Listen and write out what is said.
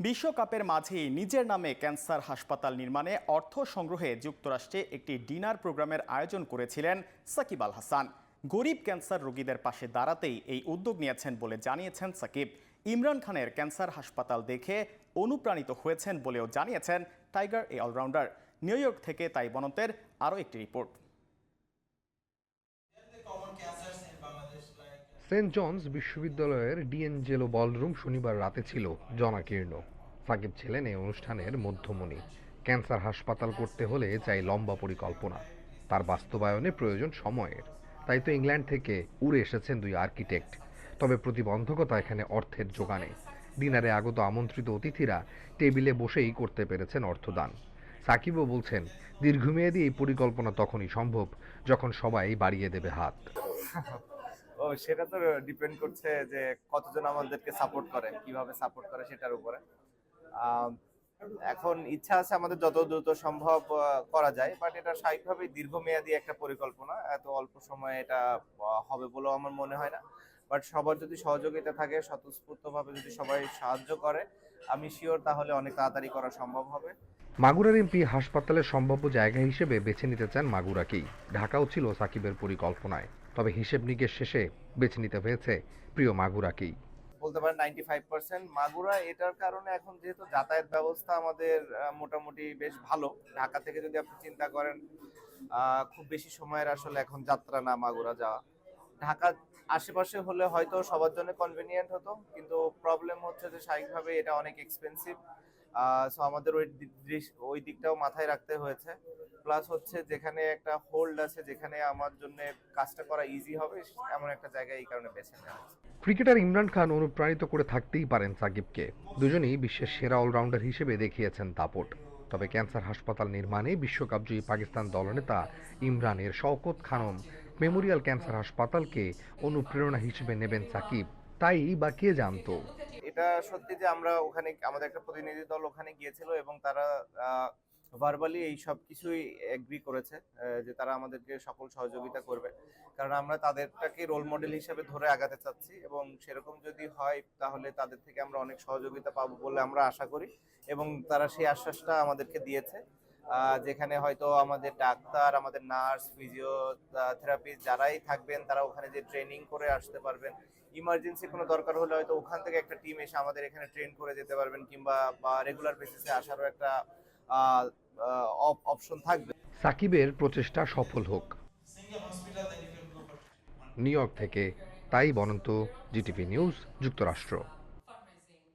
বিশ্বকাপের মাঝেই নিজের নামে ক্যান্সার হাসপাতাল নির্মাণে অর্থ সংগ্রহে যুক্তরাষ্ট্রে একটি ডিনার প্রোগ্রামের আয়োজন করেছিলেন সাকিব আল হাসান। গরিব ক্যান্সার রোগীদের পাশে দাঁড়াতেই এই উদ্যোগ নিয়েছেন বলে জানিয়েছেন সাকিব। ইমরান খানের ক্যান্সার হাসপাতাল দেখে অনুপ্রাণিত হয়েছেন বলেও জানিয়েছেন টাইগার এই অলরাউন্ডার। নিউ ইয়র্ক থেকে তাই বনতের আরও একটি রিপোর্ট। সেন্ট জনস বিশ্ববিদ্যালয়ের ডিএনজেলো বলরুম শনিবার রাতে ছিল। জনাকীর্ণ। সাকিব ছিলেন এই অনুষ্ঠানের মধ্যমণি। ক্যান্সার হাসপাতাল করতে হলে চাই লম্বা পরিকল্পনা। তার বাস্তবায়নে প্রয়োজন সময়ের। তাই তো ইংল্যান্ড থেকে উড়ে এসেছেন দুই আর্কিটেক্ট। তবে প্রতিবন্ধকতা এখানে অর্থের যোগানে ডিনারে আগত আমন্ত্রিত অতিথিরা টেবিলে বসেই করতে পেরেছেন অর্থদান। সাকিবও বলছেন, দীর্ঘমেয়াদী এই পরিকল্পনা তখনই সম্ভব যখন সবাই বাড়িয়ে দেবে হাত। ও, সেটা তো ডিপেন্ড করছে যে কতজন আমাদেরকে সাপোর্ট করে, কীভাবে সাপোর্ট করে সেটার উপরে। এখন ইচ্ছা আছে আমাদের যত দ্রুত সম্ভব করা যায় বাট এটা স্বাভাবিকভাবেই দীর্ঘমেয়াদী একটা পরিকল্পনা, এত অল্প সময়ে এটা হবে বলেও আমার মনে হয় না। বাট সবার যদি সহযোগিতা থাকে, স্বতঃস্ফূর্তভাবে যদি সবাই সাহায্য করে, আমি শিওর তাহলে অনেক তাড়াতাড়ি করা সম্ভব হবে। মাগুরার এমপি হাসপাতালের সম্ভাব্য জায়গা হিসেবে বেছে নিতে চান মাগুরাকেই। ঢাকাও ছিল সাকিবের পরিকল্পনায়। তবে হিসেব নিকেশ শেষে বেছে নিতে হয়েছে প্রিয় মাগুরাকেই। বলতে পারেন নাইনটি ফাইভ পার্সেন্ট মাগুরা, এটার কারণে এখন যেহেতু যাতায়াত ব্যবস্থা আমাদের মোটামুটি বেশ ভালো। ঢাকা থেকে যদি আপনি চিন্তা করেন খুব বেশি সময়ের আসলে এখন যাত্রা না মাগুরা যাওয়া। ঢাকা আশেপাশে হলে হয়তো সবার জন্য কনভেনিয়েন্ট হতো, কিন্তু প্রবলেম হচ্ছে যে স্বাভাবিকভাবে এটা অনেক এক্সপেন্সিভ সো আমাদের ওই ওই দিকটাও মাথায় রাখতে হয়েছে। প্লাস হচ্ছে যেখানে একটা হোল্ড আছে, যেখানে আমার জন্য কাজটা করা ইজি হবে, এমন একটা জায়গায় এই কারণে বেছে নেওয়া ক্রিকেটার ইমরান খান অনুপ্রাণিত করে থাকতেই পারেন সাকিবকে। দুজনেই বিশ্বের সেরা অলরাউন্ডার হিসেবে দেখিয়েছেন দাপট। তবে ক্যান্সার হাসপাতাল নির্মাণে বিশ্বকাপ বিশ্বকাপজয়ী পাকিস্তান দলনেতা ইমরানের শওকত খানম মেমোরিয়াল ক্যান্সার হাসপাতালকে অনুপ্রেরণা হিসেবে নেবেন সাকিব। তাই বা কে জানতো? এটা সত্যি যে আমরা ওখানে, আমাদের একটা প্রতিনিধি দল ওখানে গিয়েছিল এবং তারা ভার্বালি এই সব কিছুই এগ্রি করেছে যে তারা আমাদেরকে সকল সহযোগিতা করবে। কারণ আমরা তাদেরটাকে রোল মডেল হিসেবে ধরে আগাতে চাচ্ছি এবং সেরকম যদি হয় তাহলে তাদের থেকে আমরা অনেক সহযোগিতা পাবো বলে আমরা আশা করি এবং তারা সেই আশ্বাসটা আমাদেরকে দিয়েছে। যেখানে হয়তো আমাদের ডাক্তার, আমাদের নার্স ফিজিওথেরাপিস্ট যারাই থাকবেন, তারা ওখানে যে ট্রেনিং করে আসতে পারবেন। ইমার্জেন্সি কোনো দরকার হলে হয়তো ওখান থেকে একটা টিম এসে আমাদের এখানে ট্রেন করে যেতে পারবেন কিংবা রেগুলার বেসিসে আসারও একটা অপশন থাকবে। সাকিবের প্রচেষ্টা সফল হোক। নিউ ইয়র্ক থেকে তাই বনন্ত জিটিভি নিউজ যুক্তরাষ্ট্র।